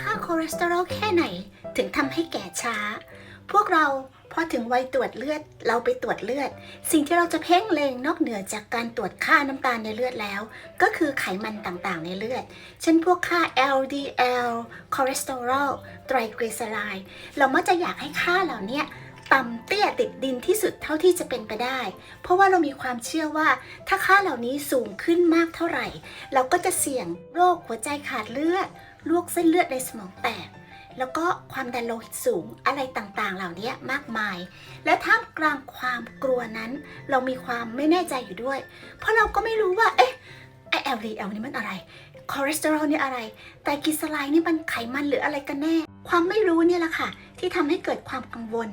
ค่าคอเลสเตอรอลแค่ไหนถึงทำให้แก่ช้า พวกเราพอถึงวัยตรวจเลือดเราไปตรวจเลือด สิ่งที่เราจะเพ่งเลงนอกเหนือจากการตรวจค่าน้ำตาลในเลือดแล้ว ก็คือไขมันต่างๆในเลือด เช่นพวกค่า LDL คอเลสเตอรอลไตรกลีเซอไรด์เรามักจะอยากให้ค่าเหล่านี้ต่ำเตี้ยติดดินที่สุดเท่าที่จะเป็นไปได้ เพราะว่าเรามีความเชื่อว่าถ้าค่าเหล่านี้สูงขึ้นมากเท่าไหร่ เราก็จะเสี่ยงโรคหัวใจขาดเลือด ลวกเส้นเลือดในสมองแตกแล้วก็ความดันโลหิตสูงอะไรต่างๆ เหล่านี้มากมาย และท่ามกลางความกลัวนั้น เรามีความไม่แน่ใจอยู่ด้วย เพราะเราก็ไม่รู้ว่า เอ๊ะไอเอลวีเอลนี่มันอะไร คอเลสเตอรอลนี่อะไรไตรกลีเซอไรด์นี่มันไขมันหรืออะไรกันแน่ ความไม่รู้เนี่ยแหละค่ะ ที่ทำให้เกิดความกังวล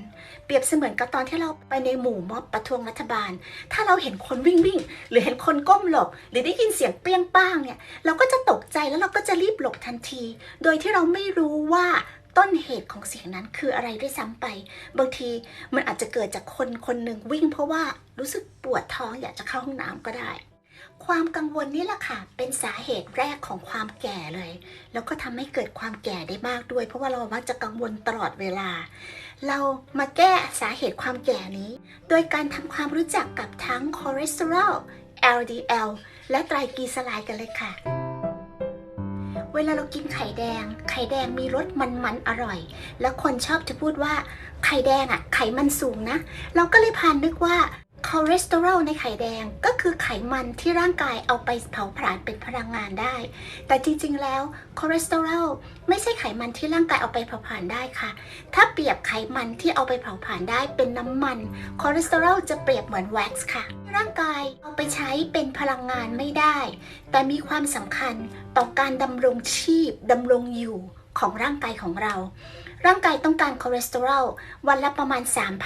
เปรียบเสมือนกับตอนที่เราไปในหมู่ม็อบประท้วงรัฐบาล ถ้าเราเห็นคนวิ่งวิ่ง หรือเห็นคนก้มหลบ หรือได้ยินเสียงเปรี้ยงป้างเนี่ย เราก็จะตกใจแล้วเราก็จะรีบหลบทันที โดยที่เราไม่รู้ว่าต้นเหตุของเสียงนั้นคืออะไรด้วยซ้ำไป บางทีมันอาจจะเกิดจากคนคนหนึ่งวิ่งเพราะว่ารู้สึกปวดท้องอยากจะเข้าห้องน้ำก็ได้ ความกังวลนี่แหละค่ะ เป็นสาเหตุแรกของความแก่เลย แล้วก็ทำให้เกิดความแก่ได้มากด้วย เพราะว่าเรามักจะกังวลตลอดเวลา เรามาแก้สาเหตุความแก่นี้ โดยการทำความรู้จักกับทั้งคอเลสเตอรอล LDL และไตรกลีเซอไรด์กันเลยค่ะ เวลาเรากินไข่แดง ไข่แดงมีรสมันๆอร่อย แล้วคนชอบจะพูดว่าไข่แดงอะ ไขมันสูงนะ เราก็เลยพานนึกว่า คอเลสเตอรอลในไข่แดงก็คือไขมันที่ร่างกายเอาไปเผาผลาญเป็นพลังงานได้ แต่จริง ๆ แล้วคอเลสเตอรอลไม่ใช่ไขมันที่ร่างกายเอาไปเผาผลาญได้ค่ะ ถ้าเปรียบไขมันที่เอาไปเผาผลาญได้เป็นน้ำมันคอเลสเตอรอลจะเปรียบเหมือนแว็กซ์ค่ะ ร่างกายเอาไปใช้เป็นพลังงานไม่ได้ แต่มีความสำคัญต่อการดำรงชีพดำรงอยู่ของร่างกายของเรา ร่างกายต้องการคอเลสเตอรอลวันละประมาณ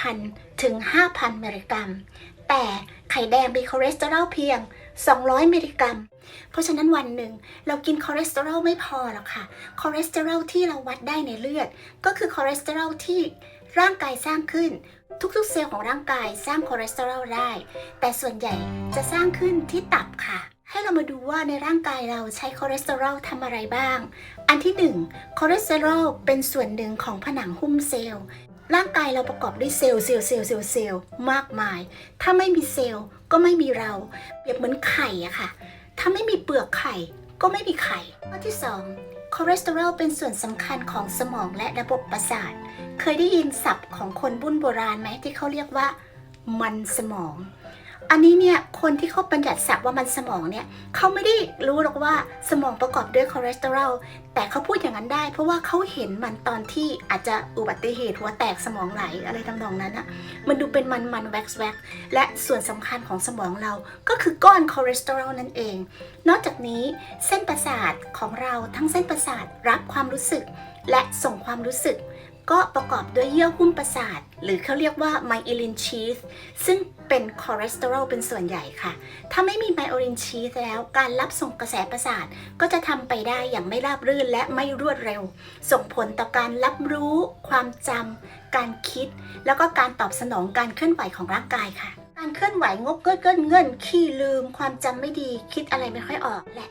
3,000 ถึง 5,000 มิลลิกรัม แต่ไข่แดงมีคอเลสเตอรอลเพียง 200 มิลลิกรัม เพราะฉะนั้นวันหนึ่งเรากินคอเลสเตอรอลไม่พอหรอกค่ะ คอเลสเตอรอลที่เราวัดได้ในเลือด ก็คือคอเลสเตอรอลที่ร่างกายสร้างขึ้น ทุกๆ เซลล์ของร่างกายสร้างคอเลสเตอรอลได้ แต่ส่วนใหญ่จะสร้างขึ้นที่ตับค่ะ ให้เรามาดูว่าในร่างกายเราใช้คอเลสเตอรอลทำอะไรบ้าง อันที่หนึ่งคอเลสเตอรอลเป็นส่วนหนึ่งของผนังหุ้มเซลล์ ร่างกายเราประกอบด้วยเซลล์เซลล์เซลล์เซลล์เซลล์มากมาย ถ้าไม่มีเซลล์ก็ไม่มีเรา เปรียบเหมือนไข่อะค่ะ ถ้าไม่มีเปลือกไข่ก็ไม่มีไข่ ข้อที่สองคอเลสเตอรอลเป็นส่วนสำคัญของสมองและระบบประสาท เคยได้ยินศัพท์ของคนบุ้นโบราณไหมที่เขาเรียกว่า มันสมอง อันนี้เนี่ยคนที่เขาบัญญัติศัพท์ว่ามันสมองเนี่ยเขาไม่ได้รู้หรอกว่าสมองประกอบด้วยคอเลสเตอรอลแต่เขาพูดอย่างนั้นได้ เพราะว่าเขาเห็นมันตอนที่อาจจะอุบัติเหตุหัวแตกสมองไหลอะไรทำนองนั้นอะมันดูเป็นมันมันแว็กซ์แว็กและส่วนสำคัญของสมองเราก็คือก้อนคอเลสเตอรอลนั่นเอง นอกจากนี้เส้นประสาทของเราทั้งเส้นประสาทรับความรู้สึก และส่งความรู้สึก ก็ประกอบด้วยเยื่อหุ้มประสาท หรือเขาเรียกว่าไมเอลินชีสซึ่งเป็นคอเลสเตอรอลเป็นส่วนใหญ่ค่ะ ถ้าไม่มีไมโอลินชีสแล้วการรับส่งกระแสประสาทก็จะทำไปได้อย่างไม่ราบรื่นและไม่รวดเร็ว ส่งผลต่อการรับรู้ ความจำการคิด แล้วก็การตอบสนองการเคลื่อนไหวของร่างกายค่ะ การเคลื่อนไหวงกเกินเกินเงินขี้ลืม ความจำไม่ดีคิดอะไรไม่ค่อยออกแหละ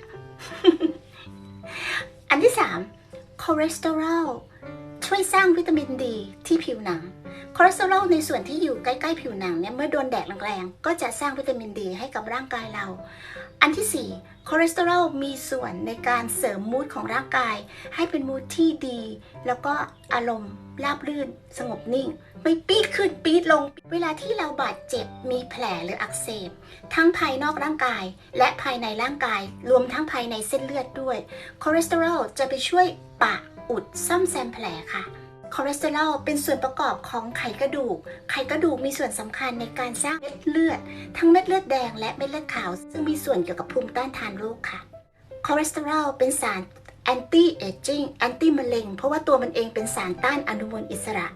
อันที่ 3 คอเลสเตอรอล ช่วยสร้างวิตามินดีที่ผิวหนังคอเลสเตอรอลในส่วนที่อยู่ใกล้ๆผิวหนังเนี่ยเมื่อโดนแดดแรงๆก็จะสร้างวิตามินดีให้กับร่างกายเรา อันที่ 4 คอเลสเตอรอลมีส่วนในการเสริมมูดของร่างกาย ให้เป็นมูดที่ดี แล้วก็อารมณ์ราบรื่น สงบนิ่ง ไม่ปีดขึ้นปีดลง เวลาที่เราบาดเจ็บมีแผลหรืออักเสบ ทั้งภายนอกร่างกาย และภายในร่างกาย รวมทั้งภายในเส้นเลือดด้วยคอเลสเตอรอลจะไปช่วยปะ อุดซ่อมแซมแผลค่ะคอเลสเตอรอลเป็นส่วนประกอบของไขกระดูก ไขกระดูกมีส่วนสำคัญในการสร้างเม็ดเลือด ทั้งเม็ดเลือดแดงและเม็ดเลือดขาว ซึ่งมีส่วนเกี่ยวกับภูมิต้านทานโรคค่ะ คอเลสเตอรอลเป็นสารแอนตี้เอจจิ้งแอนตี้มะเร็ง เพราะว่าตัวมันเองเป็นสารต้านอนุมูลอิสระ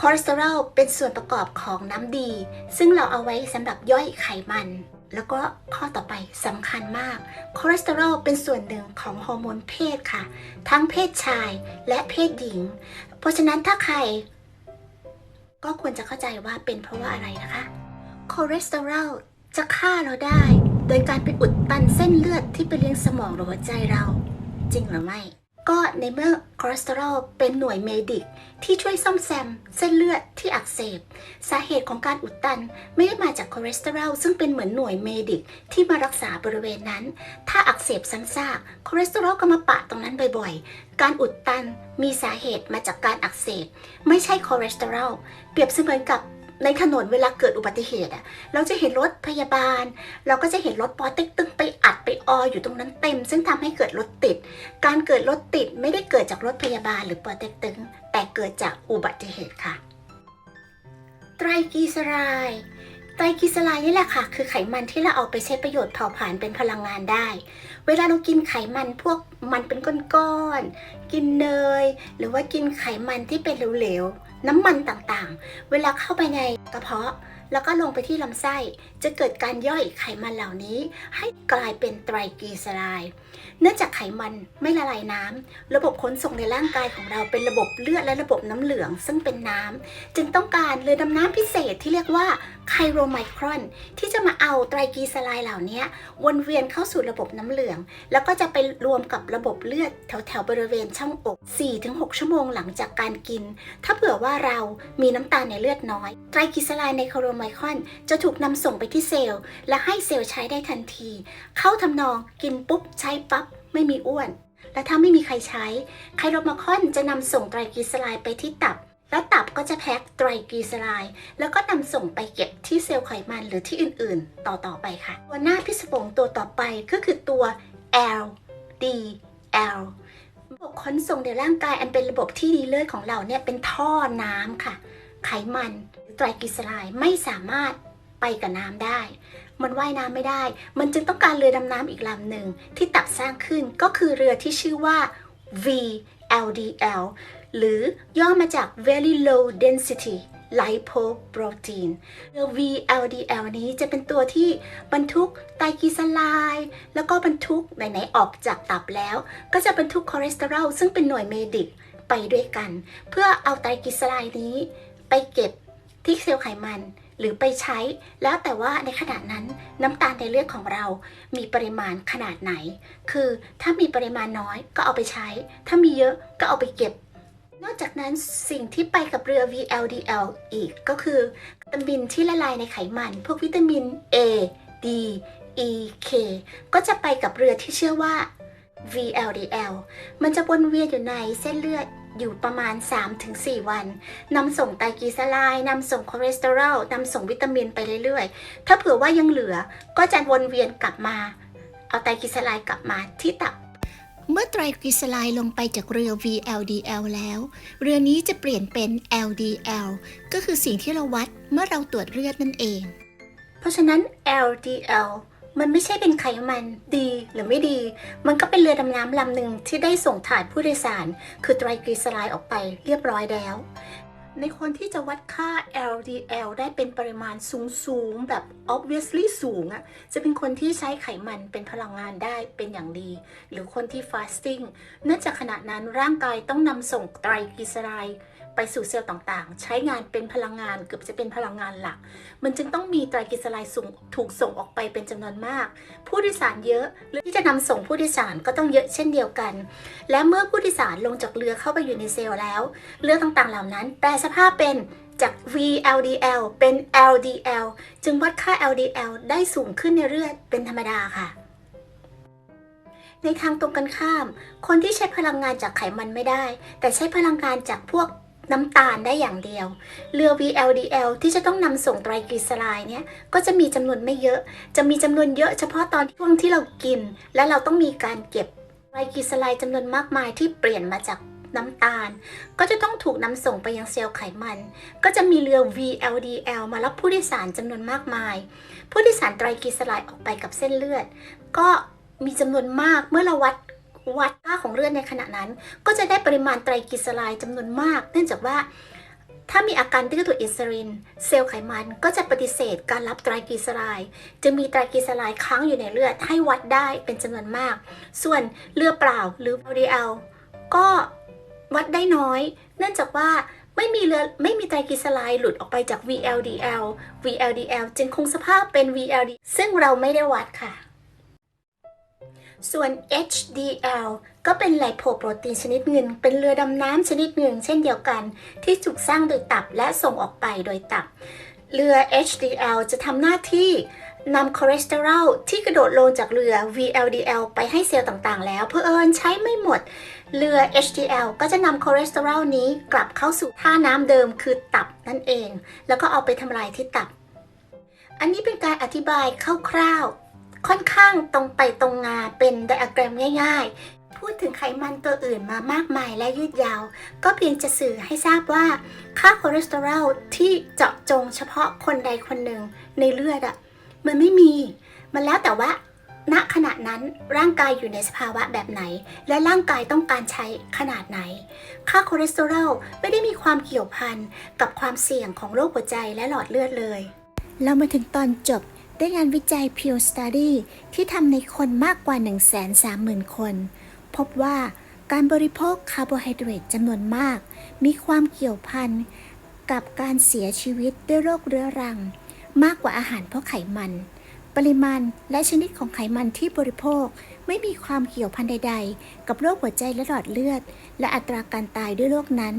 คอเลสเตอรอลเป็นส่วนประกอบของน้ำดี ซึ่งเราเอาไว้สำหรับย่อยไขมัน แล้วก็ข้อต่อไปสำคัญมาก คอเลสเตอรอลเป็นส่วนหนึ่งของฮอร์โมนเพศค่ะ ทั้งเพศชายและเพศหญิง เพราะฉะนั้นถ้าใคร ก็ควรจะเข้าใจว่าเป็นเพราะว่าอะไรนะคะ คอเลสเตอรอลจะฆ่าเราได้ โดยการไปอุดตันเส้นเลือดที่ไปเลี้ยงสมองหรือหัวใจเรา จริงหรือไม่ ก็ในเมื่อคอเลสเตอรอลเป็นหน่วยเมดิกที่ช่วยซ่อมแซม เส้นเลือดที่อักเสบ สาเหตุของการอุดตันไม่ได้มาจากคอเลสเตอรอลซึ่งเป็นเหมือนหน่วยเมดิกที่มารักษาบริเวณนั้น ถ้าอักเสบซ้ำซากคอเลสเตอรอลก็มาปะตรงนั้นบ่อยๆ การอุดตันมีสาเหตุมาจากการอักเสบ ไม่ใช่คอเลสเตอรอลเปรียบเสมือนกับ ในถนนเวลาเกิดอุบัติเหตุอะเราจะเห็นรถพยาบาล เราก็จะเห็นรถปอเต็กตึงไปอัดไปอออยู่ตรงนั้นเต็ม ซึ่งทำให้เกิดรถติด การเกิดรถติดไม่ได้เกิดจากรถพยาบาลหรือปอเต็กตึง แต่เกิดจากอุบัติเหตุค่ะ ไตรกลีเซอไรด์ไตรกลีเซอไรด์นี่แหละค่ะ คือไขมันที่เราเอาไปใช้ประโยชน์เผาผลาญเป็นพลังงานได้ เวลาเรากินไขมันพวกมันเป็นก้อนๆ กินเนย หรือว่ากินไขมันที่เป็นเหลว น้ำมันต่างๆ เวลาเข้าไปในกระเพาะ แล้วก็ลงไปที่ลำไส้ จะเกิดการย่อยไขมันเหล่านี้ ให้กลายเป็นไตรกลีเซอไรด์เนื่องจากไขมันไม่ละลายน้ำระบบขนส่งในร่างกายของเราเป็นระบบเลือดและระบบน้ำเหลือง ซึ่งเป็นน้ำจึงต้องการเรือดำน้ำพิเศษที่เรียกว่าไคโรไมครอน ที่จะมาเอาไตรกลีเซอไรด์เหล่านี้วนเวียนเข้าสู่ระบบน้ำเหลือง แล้วก็จะไปรวมกับระบบเลือดแถวๆบริเวณช่องอก 4-6 ชั่วโมงหลังจากการกิน ถ้าเผื่อว่าเรามีน้ำตาลในเลือดน้อยไตรกลีเซอไรด์ในไคโรไมครอน จะถูกนำส่งไปที่เซลล์ และให้เซลล์ใช้ได้ทันที เข้าทำนองกินปุ๊บใช้ปั๊บไม่มีอ้วน และถ้าไม่มีใครใช้ ไคโรไมคอนจะนำส่งไตรกลีเซอไรด์ไปที่ตับ แล้วตับก็จะแพ็คไตรกลีเซอไรด์แล้วก็นำส่งไปเก็บที่เซลล์ไขมันหรือที่อื่นๆ ต่อๆไปค่ะ ตัวหน้าพิศวงตัวต่อไปก็คือตัว LDL ระบบขนส่งในร่างกายอันเป็นระบบที่ดีเลิศของเราเนี่ยเป็นท่อน้ำค่ะ ไขมัน ไตรกลีเซอไรด์ไม่สามารถไปกับน้ำได้ มันว่ายน้ำไม่ได้ มันจึงต้องการเรือดำน้ำอีกลำหนึ่งที่ตัดสร้างขึ้นก็คือเรือที่ชื่อว่า VLDL หรือย่อมาจาก Very Low Density Lipoprotein เรือ VLDL นี้จะเป็นตัวที่บรรทุกไตรกลีเซอไรด์แล้วก็บรรทุกไหนๆออกจากตับแล้ว ก็จะบรรทุกคอเลสเตอรอลซึ่งเป็นหน่วยเมดิกไปด้วยกัน เพื่อเอาไตรกลีเซอไรด์นี้ไปเก็บ ที่เซลล์ไขมันหรือไปใช้แล้วแต่ว่าในขณะนั้นน้ำตาลในเลือดของเรา มีปริมาณขนาดไหน คือถ้ามีปริมาณน้อยก็เอาไปใช้ ถ้ามีเยอะก็เอาไปเก็บ นอกจากนั้นสิ่งที่ไปกับเรือ VLDL อีกก็คือวิตามินที่ละลายในไขมัน พวกวิตามิน A D E K ก็จะไปกับเรือที่เชื่อว่า VLDL มันจะวนเวียนอยู่ในเส้นเลือด อยู่ประมาณ 3-4 วันนำส่งไตรกลีเซอไรด์นำส่งคอเลสเตอรอลนำส่งวิตามินไปเรื่อยๆ ถ้าเผื่อว่ายังเหลือก็จะวนเวียนกลับมา เอาไตรกลีเซอไรด์กลับมาที่ตับเมื่อไตรกลีเซอไรด์ลงไปจากเรือ VLDL แล้ว เรือนี้จะเปลี่ยนเป็น LDL ก็คือสิ่งที่เราวัดเมื่อเราตรวจเลือดนั่นเอง เพราะฉะนั้น LDL มันไม่ใช่เป็นไขมันดีหรือไม่ดี มันก็เป็นเรือดำน้ำลำหนึ่งที่ได้ส่งถ่ายผู้โดยสาร คือไตรกลีเซอไรด์ออกไปเรียบร้อยแล้ว ในคนที่จะวัดค่า LDL ได้เป็นปริมาณสูงๆ แบบ obviously สูงอะ่ะจะเป็นคนที่ใช้ไขมันเป็นพลังงานได้เป็นอย่างดี หรือคนที่ fasting เนื่องจากขณะนั้นร่างกายต้องนำส่งไตรกลีเซอไรด์ ไปสู่เซลล์ต่างๆ ใช้งานเป็นพลังงานเกือบจะเป็นพลังงานหลัก มันจึงต้องมีไตรกลีเซอไรด์สูงถูกส่งออกไปเป็นจำนวนมาก ผู้โดยสารเยอะเรือที่จะนำส่งผู้โดยสารก็ต้องเยอะเช่นเดียวกัน และเมื่อผู้โดยสารลงจากเรือเข้าไปอยู่ในเซลล์แล้ว เรือต่างๆเหล่านั้น แปลสภาพเป็นจาก VLDL เป็น LDL จึงวัดค่า LDL ได้สูงขึ้นในเลือดเป็นธรรมดาค่ะในทางตรงกันข้าม คนที่ใช้พลังงานจากไขมันไม่ได้ แต่ใช้พลังงานจากพวก น้ำตาลได้อย่างเดียว เรือ VLDL ที่จะต้องนำส่งไตรกลีเซอไรด์เนี่ยก็จะมีจำนวนไม่เยอะ จะมีจำนวนเยอะเฉพาะตอนช่วงที่เรากิน และเราต้องมีการเก็บไตรกลีเซอไรด์จำนวนมากมายที่เปลี่ยนมาจากน้ำตาล ก็จะต้องถูกนำส่งไปยังเซลล์ไขมัน ก็จะมีเรือ VLDL มารับผู้โดยสารจำนวนมากมาย ผู้โดยสารไตรกลีเซอไรด์ออกไปกับเส้นเลือด ก็มีจำนวนมากเมื่อเราวัด วัดค่าของเลือดในขณะนั้น ก็จะได้ปริมาณไตรกลีเซอไรด์จำนวนมาก เนื่องจากว่าถ้ามีอาการดื้อต่ออินซูลิน เซลล์ไขมันก็จะปฏิเสธการรับไตรกลีเซอไรด์จะมีไตรกลีเซอไรด์ค้างอยู่ในเลือดให้วัดได้เป็นจำนวนมาก ส่วนเลือดเปล่าหรือ LDL ก็วัดได้น้อย เนื่องจากว่าไม่มีเลือดไม่มีไตรกลีเซอไรด์หลุดออกไปจาก VLDL VLDL จึงคงสภาพเป็น VLD ซึ่งเราไม่ได้วัดค่ะ ส่วน HDL ก็เป็นไลโพโปรตีนชนิดหนึ่ง เป็นเรือดำน้ำชนิดหนึ่ง เช่นเดียวกัน ที่ถูกสร้างโดยตับและส่งออกไปโดยตับ เรือ HDL จะทำหน้าที่นำคอเลสเตอรอลที่กระโดดลงจากเรือ VLDL ไปให้เซลล์ต่างๆ แล้ว เพื่อเอิญใช้ไม่หมด เรือ HDL ก็จะนำคอเลสเตอรอลนี้กลับเข้าสู่ท่าน้ำเดิมคือตับนั่นเอง แล้วก็เอาไปทำลายที่ตับ อันนี้เป็นการอธิบายคร่าวๆ ค่อนข้างตรงไปตรงมาเป็นไดอะแกรมง่าย ๆ พูดถึงไขมันตัวอื่นมามากมายและยืดยาว ก็เพียงจะสื่อให้ทราบว่าค่าคอเลสเตอรอลที่เจาะจงเฉพาะคนใดคนหนึ่งในเลือดอะมันไม่มี มันแล้วแต่ว่าณขณะนั้นร่างกายอยู่ในสภาวะแบบไหน และร่างกายต้องการใช้ขนาดไหน ค่าคอเลสเตอรอลไม่ได้มีความเกี่ยวพันกับความเสี่ยงของโรคหัวใจและหลอดเลือดเลย เรามาถึงตอนจบ ด้วยงานวิจัย Pure Study ที่ทำในคนมากกว่า 130,000 คน พบว่าการบริโภคคาร์โบไฮเดรตจำนวนมาก มีความเกี่ยวพันกับการเสียชีวิตด้วยโรคเรื้อรัง มากกว่าอาหารเพราะไขมัน ปริมาณและชนิดของไขมันที่บริโภค ไม่มีความเกี่ยวพันใด ๆ กับโรคหัวใจและหลอดเลือด และอัตราการตายด้วยโรคนั้น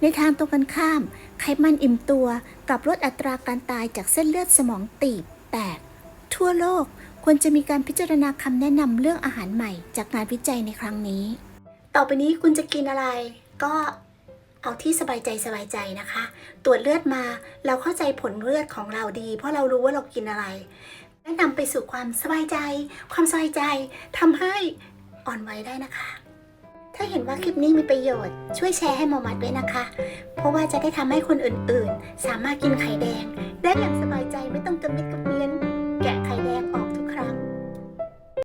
ในทางตรงกันข้าม ไขมันอิ่มตัวกับลดอัตราการตายจากเส้นเลือดสมองตีบ แตกทั่วโลกควรจะมีการพิจารณาคำแนะนำเรื่องอาหารใหม่จากงานวิจัยในครั้งนี้ ต่อไปนี้คุณจะกินอะไร ก็เอาที่สบายใจสบายใจนะคะ ตรวจเลือดมาเราเข้าใจผลเลือดของเราดี เพราะเรารู้ว่าเรากินอะไรแนะนำไปสู่ความสบายใจ ความสบายใจทำให้อ่อนไหวได้นะคะ ถ้าเห็นว่าคลิปนี้มีประโยชน์ ช่วยแชร์ให้หมอมัดด้วยนะคะ เพราะว่าจะได้ทำให้คนอื่นๆ สามารถกินไข่แดง ได้อย่างสบายใจไม่ต้องกระมิดกระเมียน